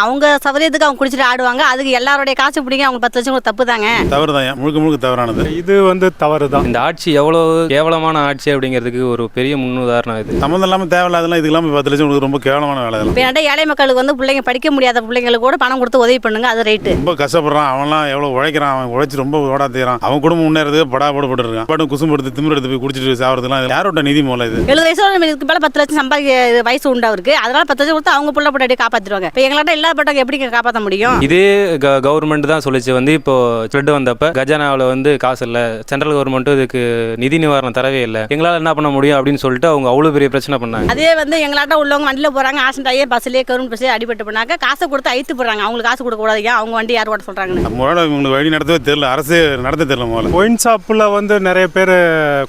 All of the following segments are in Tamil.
அவங்க சௌகரியத்துக்கு அவங்க குடிச்சிட்டு ஆடுவாங்க. அதுக்கு எல்லாருடைய காசு பிடிங்க அவங்க பத்து லட்சம் கூட தப்பு தாங்க தவறு தான் முழுக்க முழுக்க தவறானது. இது வந்து தவறு தான் இந்த ஆட்சி எவ்வளோ கேவலமான ஆட்சி அப்படிங்கிறதுக்கு ஒரு பெரிய முன்னுதாரணம் இது. சம்மந்தம் இல்லாமல் தேவையில்லாதெல்லாம் இதுக்கு இல்லாமல் பத்து லட்சம் கொடுக்குறது ரொம்ப கேவலமான வேலை இப்போ என்கிட்ட ஏழை மக்களுக்கு வந்து பிள்ளைங்க படிக்க முடியாத பிள்ளைங்களுக்கு கூட பணம் கொடுத்து உதவி பண்ணுங்க அது ரைட்டு ரொம்ப கஷ்டப்படுறான். அவன்லாம் எவ்வளோ உழைக்கிறான். அவன் உழைச்சி ரொம்ப ஓடா செய்கிறான் அவன் குடும்பம் முன்னேறதுக்கு படா போட்டு இருக்கான் பாட்டு குசும்பு எடுத்து திமிரு எடுத்து போய் குடிச்சிட்டு சாவறதுலாம் யாரோட நிதி மூலம் இது? எழுபது வயசோட இதுக்கு மேலே பத்து லட்சம் சம்பாதிக்க வயசு உண்டு அவருக்கு அதனால பத்து லட்சம் கொடுத்து அவங்க புள்ள பொண்டாட்டி காப்பாற்றிடுவாங்க இப்போ எங்களாட்ட இல்லாதப்பட்டவங்க எப்படி காப்பாற்ற முடியும்? இதே கவர்மெண்ட் தான் சொல்லிச்சு வந்து இப்போ ஃப்ளட் வந்தப்ப கஜானாவில் வந்து காசு இல்லை. சென்ட்ரல் கவர்மெண்ட்டும் இதுக்கு நிதி நிவாரணம் தரவே இல்லை. எங்களால் என்ன பண்ண முடியும் அப்படின்னு சொல்லிட்டு அவங்க அவ்வளோ பெரிய பிரச்சனை பண்ணாங்க. அதே வந்து எங்களாட்ட உள்ளவங்க வண்டியில் போகிறாங்க ஆக்சிடென்ட் ஆகி பஸ்லேயே கரும்பு பஸ்லேயே அடிபட்டு போனாக்க காசை கொடுத்து ஐத்து போடுறாங்க. அவங்களுக்கு காசு கொடுக்க கூடாது. அவங்க வண்டி யார் ஓட சொல்கிறாங்கன்னு நம்மளோட இவங்களுக்கு வழி நடத்தவே தெரியல. அரசே நடத்த தெரியல முதல்ல. ஒயின் ஷாப்பில் வந்து நிறைய பேர்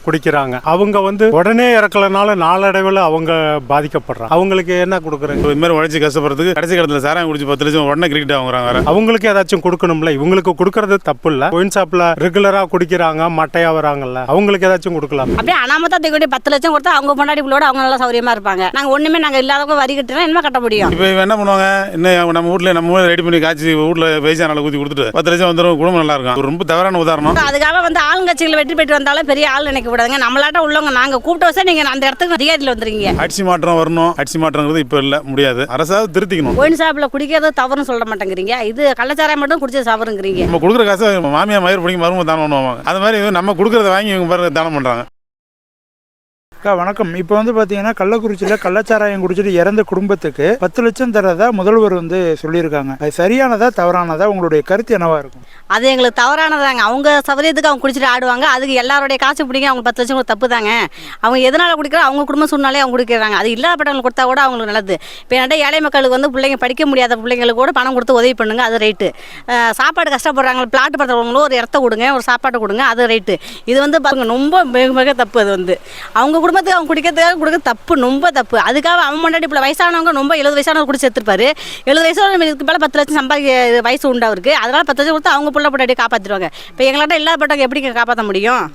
குடிக்கிறாங்க. அவங்க வந்து உடனே இறக்கலனால நாளடைவில் அவங்க பாதிக்கப்படுறாங்க. அவங்களுக்கு என்ன கொடுக்குறாங்க? இது மாதிரி உழைச்சி கஷ்டப்படுறதுக்கு கடைசி காலத்தில் சாராயம் குடிச்சு பத்து லட்சம் உடனே கிரிக்கெட் வாங்குறாங்க வேற. அவங்களுக்கு ஏதாச்சும் கொடுக்கணும்ல? இவங்களுக்கு கொடுக்கறது தப்பு இல்லை ஒயின் ஷாப்பில் ரெகுலராக குடிக்கிறாங்க மட்டையா வராங்கல்ல. அவங்களுக்கு ஏதாச்சும் கொடுக்கலாம். அப்படியே அனாமத்தா தூக்கி பத்து லட்சம் கொடுத்தா அவங்க பொண்டாட்டி பிள்ளோட அவங்க நல்லா சௌரியமா இருப்பாங்க. நாங்கள் ஒன்றுமே நாங்கள் இல்லாதவங்க வரி கட்டினா என்ன கட்ட முடியும்? இப்போ இவன் என்ன பண்ணுவாங்க? இன்னும் நம்ம வீட்டில் நம்ம ரெடி பண்ணி காய்ச்சி வீட்டில் வயசானால ஊற்றி கொடுத்துட்டு பத்து லட்சம் வந்துடும் குடும்பம் நல்லா இருக்கும். ரொம்ப தவறான உதாரணம். அதுக்காக வந்து ஆளுங்கட்சிகள் வெற்றி பெற்று வந்தாலும் பெரிய ஆள் நினைக்க கூடாதுங்க. நம்மளாட்ட உள்ளவங்க நாங்கள் கூப்பிட்ட வச்சா நீங்கள் அந்த இடத்துக்கு அதிகாரியில் வந்துருக்கீங்க. ஆட்சி மாற்றம் வரணும். ஆட்சி மாற்றங்கிறது இப்போ இல்லை முடியாது. அரசாவது திருத்திக்கணும். ஒயின் ஷாப்பில் குடிக்கிறது தவறுன்னு சொல்ல மாட்டேங்கிறீங்க. இது கள்ளச்சாராயம் மட்டும் குடிச்சது தவறுங்கிறீங்க. நம்ம கொடுக்குற காசு மாமியா மயிர் பிடிக்கும் மருமக தானம் பண்ணுவாங்க. அது மாதிரி நம்ம கொடுக்குறத வாங்கி இவங்க பாருங்க தானம் பண்ணுறாங்க அக்கா வணக்கம். இப்போ வந்து பார்த்தீங்கன்னா கள்ளக்குறிச்சியில் கள்ளச்சாராயம் குடிச்சிட்டு இறந்த குடும்பத்துக்கு பத்து லட்சம் தரதா முதல்வர் வந்து சொல்லியிருக்காங்க. அது சரியானதா தவறானதா உங்களுடைய கருத்து என்னவா இருக்கும்? அது எங்களுக்கு தவறானதாங்க. அவங்க சதவீதத்துக்கு அவங்க குடிச்சிட்டு ஆடுவாங்க. அதுக்கு எல்லாருடைய காசு பிடிங்க. அவங்க பத்து லட்சம் கூட தப்பு தாங்க அவங்க எதனால குடிக்கிறா? அவங்க குடும்ப சூழ்நிலையை அவங்க குடிக்கிறாங்க. அது இல்லாதப்பட்டவங்களுக்கு கொடுத்தா கூட அவங்களுக்கு நல்லது. இப்போ என்கிட்ட ஏழை மக்களுக்கு வந்து பிள்ளைங்க படிக்க முடியாத பிள்ளைங்களுக்கு கூட பணம் கொடுத்து உதவி பண்ணுங்க. அது ரைட்டு சாப்பாடு கஷ்டப்படுறாங்க பிளாட் படுறவங்களும் ஒரு இடத்த கொடுங்க. ஒரு சாப்பாடு கொடுங்க. அது ரைட்டு இது வந்து பாருங்க ரொம்ப மிக மிக தப்பு அது வந்து. அவங்க குடும்பத்துக்கு அவங்க குடிக்கிறதுக்காக கொடுக்க தப்பு ரொம்ப தப்பு. அதுக்காக அவன் முன்னாடி இப்போ வயசானவங்க ரொம்ப எழுபது வயசானவங்க குடிச்சு எடுத்துருப்பாரு எழுபது வயசோட இதுக்கு மேலே பத்து லட்சம் சம்பாதிக்க வயசு உண்டு அவருக்கு? அதனால பத்து லட்சம் கொடுத்து அவங்க பிள்ளை பொண்டாட்டி காப்பாற்றிடுவாங்க இப்போ எங்களாட்ட இல்லாதப்பட்டவங்க எப்படி காப்பாற்ற முடியும்?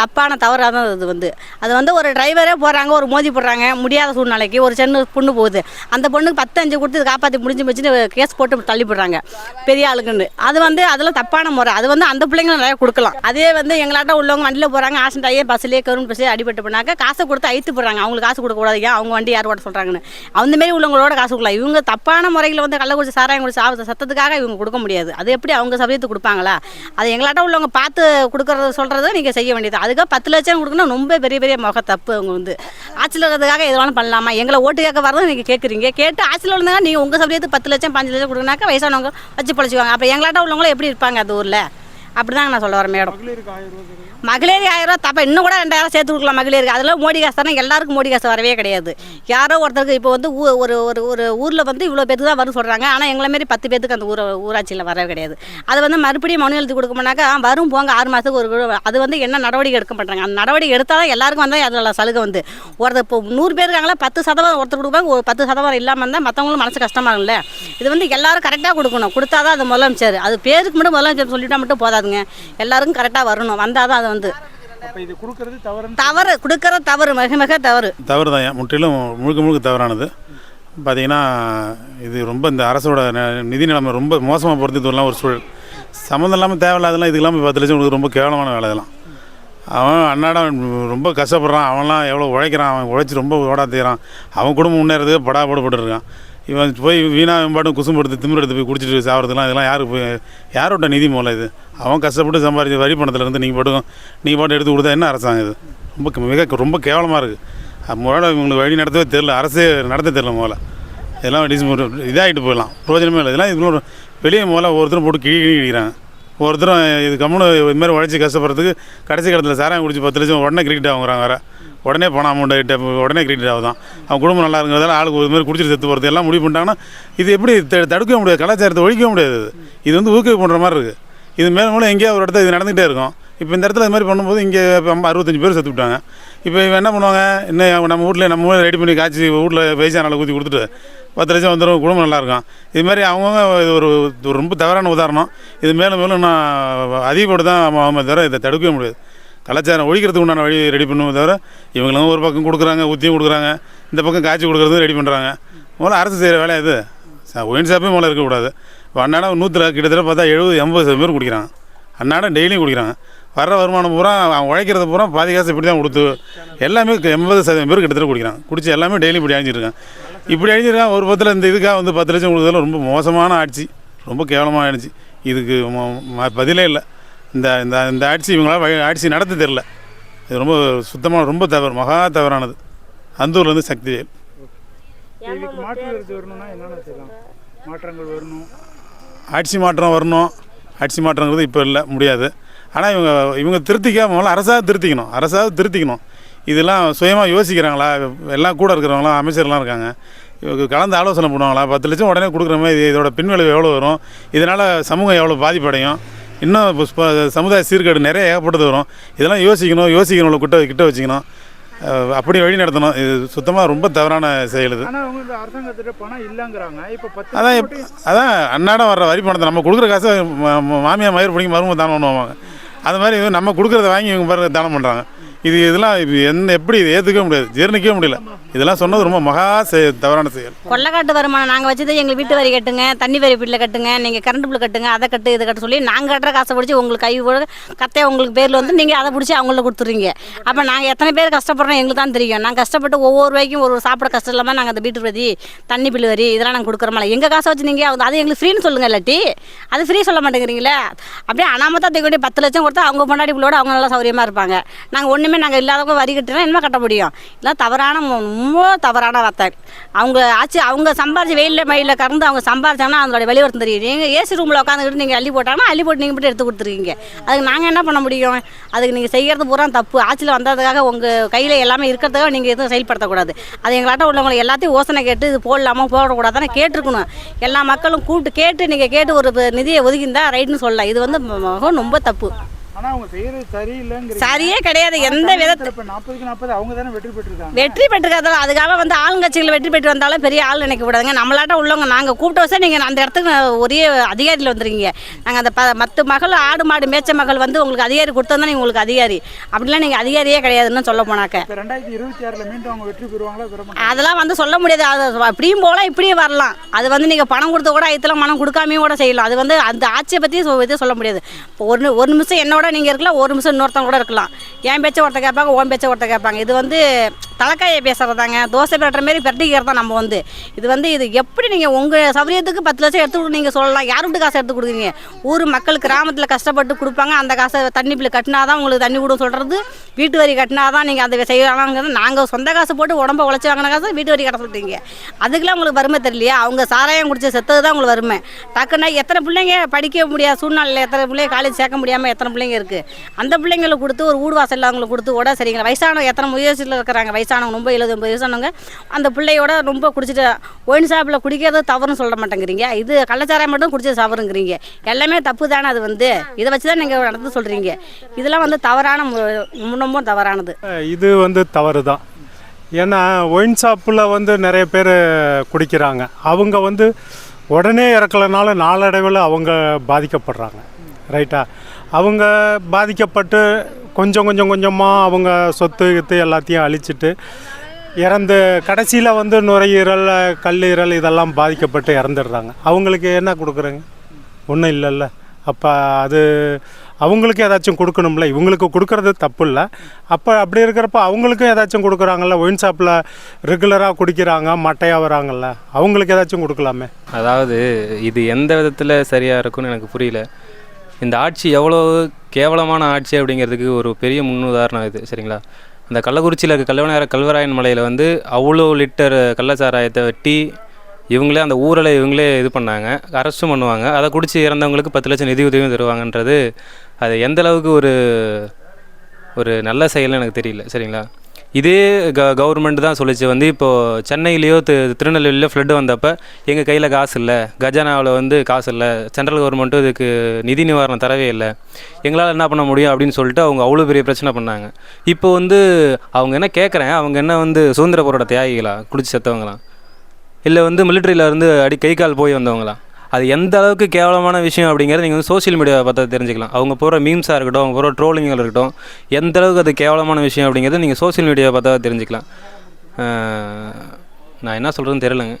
தப்பான தவறாக தான் இது வந்து. அது வந்து ஒரு டிரைவரே போகிறாங்க ஒரு மோதி போடுறாங்க முடியாத சூழ்நிலைக்கு ஒரு சின்ன பொண்ணு போகுது. அந்த பொண்ணுக்கு பத்து அஞ்சு கொடுத்து காப்பாற்றி முடிஞ்சு போச்சுன்னு கேஸ் போட்டு தள்ளி போடுறாங்க பெரிய ஆளுக்குன்னு. அது வந்து அதெல்லாம் தப்பான முறை. அது வந்து அந்த பிள்ளைங்களும் நிறைய கொடுக்கலாம். அதே வந்து எங்களாட்ட உள்ளவங்க வண்டியில் போகிறாங்க ஆக்சிடென்ட் ஆகி பஸ்லேயே கவர்மெண்ட் பஸ்லேயே அடிபட்டு போனாக்க காசை கொடுத்து ஐத்து போடுறாங்க. அவங்களுக்கு காசு கொடுக்கக்கூடாது ஏன் அவங்க வண்டி யார் ஓட சொல்கிறாங்கன்னு அந்தமாரி உள்ளவங்களோட காசு கொடுக்கலாம். இவங்க தப்பான முறையில் வந்து கள்ளக்குறிச்சி சாராயம் குடிச்சு சாவ சத்தத்துக்காக இவங்க கொடுக்க முடியாது. அது எப்படி அவங்க சமயத்துக்கு கொடுப்பாங்களா? அது எங்களாட்ட உள்ளவங்க பார்த்து கொடுக்குறது சொல்கிறத நீங்கள் செய்ய வேண்டியது. அது அதுக்காக பத்து லட்சம் கொடுக்கணும் ரொம்ப பெரிய பெரிய முக தப்பு அவங்க வந்து. ஆட்சியில் இருக்கிறதுக்காக எது வேணாலும் பண்ணலாமா? எங்களை ஓட்டு கேட்க வரதும் நீங்கள் கேட்குறீங்க கேட்டு ஆட்சியில் இருந்தாங்க நீங்கள் உங்கள் சமயத்துக்கு பத்து லட்சம் பஞ்சு லட்சம் கொடுக்குனாக்கா வயசானவங்க வச்சு பழச்சிக்குவாங்க. அப்போ எங்களாட்ட உள்ளவங்களும் எப்படி இருப்பாங்க அந்த ஊரில்? அப்படி தாங்க நான் சொல்ல வரேன் மேடம். மகளிர் ஆயிரம் ரூபா தப்பா இன்னும் கூட ரெண்டாயிரம் சேர்த்து கொடுக்கலாம் மகளிருக்கு. அதில் மோடி காசு தானே எல்லாருக்கும் மோடி காசு வரவே கிடையாது. யாரோ ஒருத்தருக்கு இப்போ வந்து ஊ- ஒரு ஒரு ஒரு ஊரில் வந்து இவ்வளோ பேருக்கு தான் வரும் சொல்கிறாங்க ஆனால் எங்களை மாரி பத்து பேத்துக்கு அந்த ஊர ஊராட்சியில் வரவே கிடையாது. அது வந்து மறுபடியும் மனு எழுதி கொடுக்கணும்னாக்கா வரும் போங்க ஆறு மாதத்துக்கு ஒரு அது வந்து என்ன நடவடிக்கை எடுக்க மாட்டாங்க. அந்த நடவடிக்கை எடுத்தாலும் எல்லாருக்கும் வந்தால் அதில் சலுகை வந்து. ஒருத்தர் இப்போ நூறு பேர் இருக்காங்களா பத்து சதவீதம் ஒருத்தர் கொடுப்பாங்க. ஒரு பத்து சதவீதம் இல்லாமல் இருந்தால் மற்றவங்களும் மனசு கஷ்டமாக இருக்கும்ல. இது வந்து எல்லாரும் கரெக்டாக கொடுக்கணும். கொடுத்தா தான் அது முதலமைச்சர். அது பேருக்கு மட்டும் முதலமைச்சர் சொல்லிட்டா மட்டும் போதாதுங்க. எல்லாருக்கும் கரெக்டாக வரணும். வந்தால் தான் அது வந்து. தவறு கொடுக்கற தவறு மிக மிக தவறு. தவறு தான் முற்றிலும் முழுக்க முழுக்க தவறானது. பார்த்தீங்கன்னா இது ரொம்ப இந்த அரசோட ந- நிதி நிலைமை ரொம்ப மோசமாக போகிறது இதெல்லாம் ஒரு சூழல். சம்மந்தம் இல்லாமல் தேவையில்லாதெல்லாம் இதுக்கு இல்லாமல் பத்து லட்சம் கொடுக்குறது ரொம்ப கேவலமான வேலை இதெல்லாம். அவன் அன்னாடம் ரொம்ப கஷ்டப்படுறான். அவன்லாம் எவ்வளோ உழைக்கிறான். அவன் உழைச்சி ரொம்ப ஓடா செய்கிறான் அவன் குடும்பம் முன்னேறதுக்கு படா போட்டு இருக்கான் இவன் போய் வீணா பாட்டும் குசும்பு எடுத்து போய் குடிச்சிட்டு சாவறதுலாம் இதெல்லாம் யாருக்கு போய் யாரோட நிதி மூலம் இது? அவன் கஷ்டப்பட்டு சம்பாதிச்ச வரி பணத்தில் இருந்து நீங்கள் பாட்டும் நீங்கள் பாட்டு எடுத்து கொடுத்தா என்ன அரசாங்கம் இது? ரொம்ப மிக ரொம்ப கேவலமாக இருக்குது முதல்ல உங்களுக்கு வழி நடத்தவே தெரில அரசே நடத்த தெரில முதல்ல. இதெல்லாம் டிஸ் இதாகிட்டு போயிடலாம். பிரயோஜனமே இல்லை. இதெல்லாம் இதுல வெளியே முதல்ல ஒருத்தரும் போட்டு கிழி கிழி கிழிக்கிறாங்க. ஒருத்தரும் இது கம்முன்னு இது மாதிரி உழைச்சி கஷ்டப்படுறதுக்கு கடைசி காலத்தில் சாராயம் குடிச்சு பத்து லட்சம் உடனே கிரிக்கெட் ஆகுறாங்க வேறு. உடனே பணம் அமௌண்ட் கிட்ட உடனே கிரிக்கெட் ஆகுதான். அவன் குடும்பம் நல்லா இருக்கிறதால ஆளுக்கு ஒரு மாதிரி குடிச்சிட்டு செத்து போகிறது எல்லாம் முடிவு பண்ணிட்டாங்கன்னா இது எப்படி த- தடுக்கவே முடியாது. கலாச்சாரத்தை ஒழிக்கவே முடியாது இது. வந்து ஊக்குவிப்பு பண்ணுற மாதிரி இருக்குது இது மேலும் மேலும் எங்கேயோ ஒரு இடத்துல இது நடந்துகிட்டே இருக்கும். இப்போ இந்த இடத்துல இது மாதிரி பண்ணும்போது இங்கே இப்போ அறுபத்தஞ்சு பேர் செத்து விட்டாங்க. இப்போ இவன் என்ன பண்ணுவாங்க? இன்னும் நம்ம வீட்டில் நம்ம ரெடி பண்ணி காய்ச்சி வீட்டில் வயசான ஊற்றி கொடுத்துட்டு பத்து லட்சம் வந்துடும் குடும்பம் நல்லாயிருக்கும் இது மாதிரி அவங்கவுங்க இது ஒரு ஒரு ரொம்ப தவறான உதாரணம். இது மேலும் மேலும் நான் அதிகப்பட்டு தான் அவன் தவிர இதை தடுக்கவே முடியாது. கலாச்சாரம் ஒழிக்கிறதுக்கு உண்டான வழி ரெடி பண்ணுவோம் தவிர இவங்களும் ஒரு பக்கம் கொடுக்குறாங்க ஊற்றியும் கொடுக்குறாங்க. இந்த பக்கம் காய்ச்சி கொடுக்குறதும் ரெடி பண்ணுறாங்க முதல்ல அரசு செய்கிற வேலை இது? ஒயின் ஷாப்பே மேலே இருக்கக்கூடாது. இப்போ அன்னாடம் நூற்றில் கிட்டத்தட்ட பார்த்தா எழுபது எண்பது சதவீதம் பேர் குடிக்கிறாங்க அன்னாடம் டெய்லியும் குடிக்கிறாங்க வர்ற வருமானம் பூரா அவன் உழைக்கிறது பூரா பாதி காசு இப்படி தான் கொடுத்து எல்லாமே எண்பது சதவீதம் பேர் கிட்டத்தட்ட குடிக்கிறாங்க குடிச்சு எல்லாமே டெய்லி இப்படி அழிஞ்சிருக்கான் இப்படி அழிஞ்சிருக்கான் ஒரு பத்தில் இந்த இதுக்காக வந்து பத்து லட்சம் கொடுத்ததில் ரொம்ப மோசமான ஆட்சி. ரொம்ப கேவலமாக ஆயிடுச்சு இதுக்கு பதிலே இல்லை. இந்த இந்த இந்த ஆட்சி இவங்களால் ஆட்சி நடத்த தெரில இது ரொம்ப சுத்தமாக ரொம்ப தவறு மகா தவறானது. அந்தூர்லேருந்து சக்தி இதுக்கு மாற்று கருத்து வரணும்னா என்னென்ன செய்யலாம்? மாற்றங்கள் வரணும். ஆட்சி மாற்றம் வரணும். ஆட்சி மாற்றங்கிறது இப்போ இல்லை முடியாது. ஆனால் இவங்க இவங்க திருத்திக்க முதல்ல அரசாக திருத்திக்கணும். அரசாக திருத்திக்கணும். இதெல்லாம் சுயமாக யோசிக்கிறாங்களா? எல்லாம் கூட இருக்கிறவங்களாம் அமைச்சர்லாம் இருக்காங்க. இவங்க கலந்து ஆலோசனை பண்ணுவாங்களா? பத்து லட்சம் உடனே கொடுக்குற மாதிரி இதோட பின்விளைவு எவ்வளோ வரும்? இதனால் சமூகம் எவ்வளோ பாதிப்படையும்? இன்னும் சமுதாய சீர்கேடு நிறைய ஏகப்பட்டது வரும். இதெல்லாம் யோசிக்கணும் யோசிக்கணும் கிட்ட கிட்ட வச்சுக்கணும். அப்படி வழி நடத்தணும். இது சுத்தமாக ரொம்ப தவறான செயல் இது. அதான் அதான் அன்னாடம் வர்ற வரி பணத்தை நம்ம கொடுக்குற காசை மாமியார் மயிர் பிடிங்கி மருமக தானம் பண்ணுவாங்க. அது மாதிரி நம்ம கொடுக்குறத வாங்கி இவங்க பாருங்க தானம் பண்ணுறாங்க இது இதெல்லாம் இது என்ன எப்படி இது ஏற்றுக்க முடியாது ஜீர்ணிக்கவே முடியல. இதெல்லாம் சொன்னது ரொம்ப மகா செய தவறான செயல். கொள்ளக்காட்டு வருமானம் நாங்கள் வச்சது எங்கள் வீட்டு வரி கட்டுங்க தண்ணி வரி வீட்டில் கட்டுங்க நீங்கள் கரண்ட் பில் கட்டுங்க அதை கட்டு இதை கட்ட சொல்லி நாங்கள் கட்டுற காசை பிடிச்சி உங்களுக்கு கை போட கத்தையை உங்களுக்கு பேரில் வந்து நீங்கள் அதை பிடிச்சி அவங்கள கொடுத்துறீங்க அப்போ நாங்கள் எத்தனை பேர் கஷ்டப்படுறோம் எங்களுக்கு தான் தெரியும். நாங்கள் கஷ்டப்பட்டு ஒவ்வொரு ரூபாய்க்கும் ஒரு சாப்பிட கஷ்டம் இல்லாமல் நாங்கள் அந்த வீட்டு வரி தண்ணி பில் வரி இதெல்லாம் நாங்கள் கொடுக்குறோம்ல எங்கள் காசை வச்சு நீங்கள் அது- எங்களுக்கு ஃப்ரீன்னு சொல்லுங்கள் இல்லாட்டி. அது ஃப்ரீ சொல்ல மாட்டேங்கிறீங்களே. அப்படியே அனாமத்தா தூக்கி பத்து லட்சம் கொடுத்தா அவங்க பொண்டாடி பிள்ளோட அவங்க நல்லா சௌரியமாக இருப்பாங்க. நாங்கள் ஒன்று இனிமேல் நாங்கள் இல்லாதவங்க வரி கட்டினா என்ன கட்ட முடியும்? இதெல்லாம் தவறான ரொம்ப தவறான வார்த்தை. அவங்க ஆச்சு அவங்க சம்பாரிச்சு வெயிலில் மயிலில் கறந்து அவங்க சம்பாரிச்சாங்கன்னா அதோட வெளிவரத்து தெரியும் நீங்கள் ஏசி ரூமில் உட்காந்துக்கிட்டு நீங்கள் அள்ளி போட்டாங்கன்னா அள்ளி போட்டு நீங்கள் மட்டும் எடுத்து கொடுத்துருக்கீங்க அதுக்கு நாங்கள் என்ன பண்ண முடியும்? அதுக்கு நீங்கள் செய்கிறது பூரா தப்பு. ஆட்சியில் வந்ததுக்காக உங்கள் கையில் எல்லாமே இருக்கிறதுக்காக நீங்கள் எதுவும் செயல்படுத்தக்கூடாது. அது எங்களாட்ட உள்ளவங்களை எல்லாத்தையும் யோசனை கேட்டு இது போடலாமா போடக்கூடாதுன்னு கேட்டிருக்கணும். எல்லா மக்களும் கூப்பிட்டு கேட்டு நீங்கள் கேட்டு ஒரு நிதியை ஒதுக்கியிருந்தா ரைட்னு சொல்லலாம். இது வந்து ரொம்ப தப்பு. சரியே கிடையாது. எந்த விதத்தில் வெற்றி பெற்றுக்காத அதுக்காக வந்து ஆளுங்கட்சிகள் வெற்றி பெற்று வந்தாலும் பெரிய ஆள் நினைக்க கூடாதுங்க. நம்மளாட்ட உள்ளவங்க நாங்கள் கூப்பிட்ட வச்சா நீங்கள் அந்த இடத்துக்கு ஒரே அதிகாரியில் வந்துருக்கீங்க. நாங்கள் அந்த ப மற்ற மகள் ஆடு மாடு மேய்ச்ச மகள் வந்து உங்களுக்கு அதிகாரி கொடுத்தா நீங்கள் உங்களுக்கு அதிகாரி. அப்படிலாம் நீங்கள் அதிகாரியே கிடையாதுன்னு சொல்ல போனாக்க? அதெல்லாம் வந்து சொல்ல முடியாது. அது அப்படியும் போகலாம் இப்படியும் வரலாம். அது வந்து நீங்கள் பணம் கொடுத்த கூட ஐத்தலாம் பணம் கொடுக்காமையும் கூட செய்யலாம். அது வந்து அந்த ஆட்சியை பற்றி சொல்ல முடியாது. ஒரு ஒரு நிமிஷம் என்னோட நீங்கள் இருக்கலாம் ஒரு நிமிஷம் இன்னொருத்தவங்க கூட இருக்கலாம். என் பேச்சை ஒருத்த கேட்பாங்க ஓன் பேச்சை ஒருத்த கேட்பாங்க. இது வந்து தலைக்காயை பேசுகிறதாங்க தோசை பிரட்டுற மாரி பிரட்டிக்கிறது தான் நம்ம வந்து. இது வந்து இது எப்படி நீங்கள் உங்கள் சௌரியத்துக்கு பத்து லட்சம் எடுத்து கொடு நீங்கள் சொல்லலாம்? யார் விட்டு காசு எடுத்து கொடுக்குறீங்க? ஊர் மக்கள் கிராமத்தில் கஷ்டப்பட்டு கொடுப்பாங்க. அந்த காசை தண்ணி பிள்ளை கட்டினா தான் உங்களுக்கு தண்ணி விடும் சொல்கிறது வீட்டு வரி கட்டினா தான் நீங்கள் அதை செய்யலாங்கிறது. நாங்கள் சொந்த காசு போட்டு உடம்ப உழைச்சி வாங்கின காசு வீட்டு வரி கட்ட சொல்கிறீங்க அதுக்கெல்லாம் உங்களுக்கு வறுமை தெரியலையா? அவங்க சாராயம் குடிச்ச செத்தது தான் உங்களுக்கு வறுமை. டக்குன்னா எத்தனை பிள்ளைங்க படிக்க முடியாத சூழ்நிலையில் எத்தனை பிள்ளைங்க காலேஜ் சேர்க்க முடியாமல் எத்தனை பிள்ளைங்க இருக்குது அந்த பிள்ளைங்களுக்கு கொடுத்து ஒரு வீடு வாசல் அவங்களுக்கு கொடுத்து கூட சரிங்களா வயசானவங்க எத்தனை முயற்சியில் இருக்கிறாங்க? வயசானவங்க ரொம்ப எழுபது ஐம்பது வயசானவங்க அந்த பிள்ளையோட ரொம்ப குடிச்சிட்டு ஒயின் ஷாப்பில் குடிக்கிறது தவறுன்னு சொல்ல மாட்டேங்கிறீங்க. இது கள்ளச்சாராயம் மட்டும் குடிச்சது தவறுங்கிறீங்க. எல்லாமே தப்பு தானே அது வந்து. இதை வச்சு தான் நீங்கள் நடந்து சொல்கிறீங்க இதெல்லாம் வந்து தவறான மு- தவறானது. இது வந்து தவறு தான் ஏன்னா ஒயின் ஷாப்பில் வந்து நிறைய பேர் குடிக்கிறாங்க. அவங்க வந்து உடனே இறக்கலைனாலும் நாளடைவில் அவங்க பாதிக்கப்படுறாங்க. ரைட்டா? அவங்க பாதிக்கப்பட்டு கொஞ்சம் கொஞ்சம் கொஞ்சமாக அவங்க சொத்து கித்து எல்லாத்தையும் அழிச்சிட்டு இறந்து கடைசியில் வந்து நுரையீரல் கல்லீரல் இதெல்லாம் பாதிக்கப்பட்டு இறந்துடுறாங்க. அவங்களுக்கு என்ன கொடுக்குறேங்க? ஒன்றும் இல்லைல்ல. அப்போ அது அவங்களுக்கு ஏதாச்சும் கொடுக்கணும்ல? இவங்களுக்கு கொடுக்கறது தப்பு இல்லை அப்போ அப்படி இருக்கிறப்ப அவங்களுக்கும் ஏதாச்சும் கொடுக்குறாங்கல்ல? ஒயின் ஷாப்பில் ரெகுலராக குடிக்கிறாங்க மட்டையாக வராங்கல்ல? அவங்களுக்கு ஏதாச்சும் கொடுக்கலாமே. அதாவது இது எந்த விதத்தில் சரியாக இருக்கும்னு எனக்கு புரியல. இந்த ஆட்சி எவ்வளோ கேவலமான ஆட்சி அப்படிங்கிறதுக்கு ஒரு பெரிய முன்னுதாரணம் இது சரிங்களா? அந்த கள்ளக்குறிச்சியில் இருக்க கல்வனார கல்வராயன் மலையில் வந்து அவ்வளோ லிட்டர் கள்ளச்சாராயத்தை வெட்டி இவங்களே அந்த ஊரில் இவங்களே இது பண்ணாங்க அரெஸ்ட்டும் பண்ணுவாங்க. அதை குடித்து இறந்தவங்களுக்கு பத்து லட்சம் நிதி உதவியும் தருவாங்கன்றது அது எந்த அளவுக்கு ஒரு ஒரு நல்ல செயல்னு எனக்கு தெரியல சரிங்களா? இதே க கவர்மெண்ட் தான் சொல்லிச்சு வந்து இப்போது சென்னையிலேயோ தி திருநெல்வேலியிலையோ ஃப்ளட்டு வந்தப்போ எங்கள் கையில் காசு இல்லை. கஜானாவில் வந்து காசு இல்லை. சென்ட்ரல் கவர்மெண்ட்டும் இதுக்கு நிதி நிவாரணம் தரவே இல்லை. எங்களால் என்ன பண்ண முடியும் அப்படின்னு சொல்லிட்டு அவங்க அவ்வளோ பெரிய பிரச்சனை பண்ணாங்க. இப்போ வந்து அவங்க என்ன கேட்குறேன் அவங்க என்ன வந்து சுதந்திர போராட்ட தியாகிகளா? குடிச்சு செத்தவங்களாம் இல்லை வந்து மிலிட்ரியில் இருந்து அடி கை கால் போய் வந்தவங்களா? அது எந்த அளவுக்கு கேவலமான விஷயம் அப்படிங்கிறத நீங்கள் வந்து சோஷியல் மீடியாவை பார்த்தா தெரிஞ்சுக்கலாம். அவங்க போகிற மீம்ஸாக இருக்கட்டும் அவங்க போகிற ட்ரோலிங்காக இருக்கட்டும் எந்த அளவுக்கு அது கேவலமான விஷயம் அப்படிங்கிறத நீங்கள் சோஷியல் மீடியாவை பார்த்தா தெரிஞ்சுக்கலாம். நான் என்ன சொல்கிறதுன்னு தெரிலங்க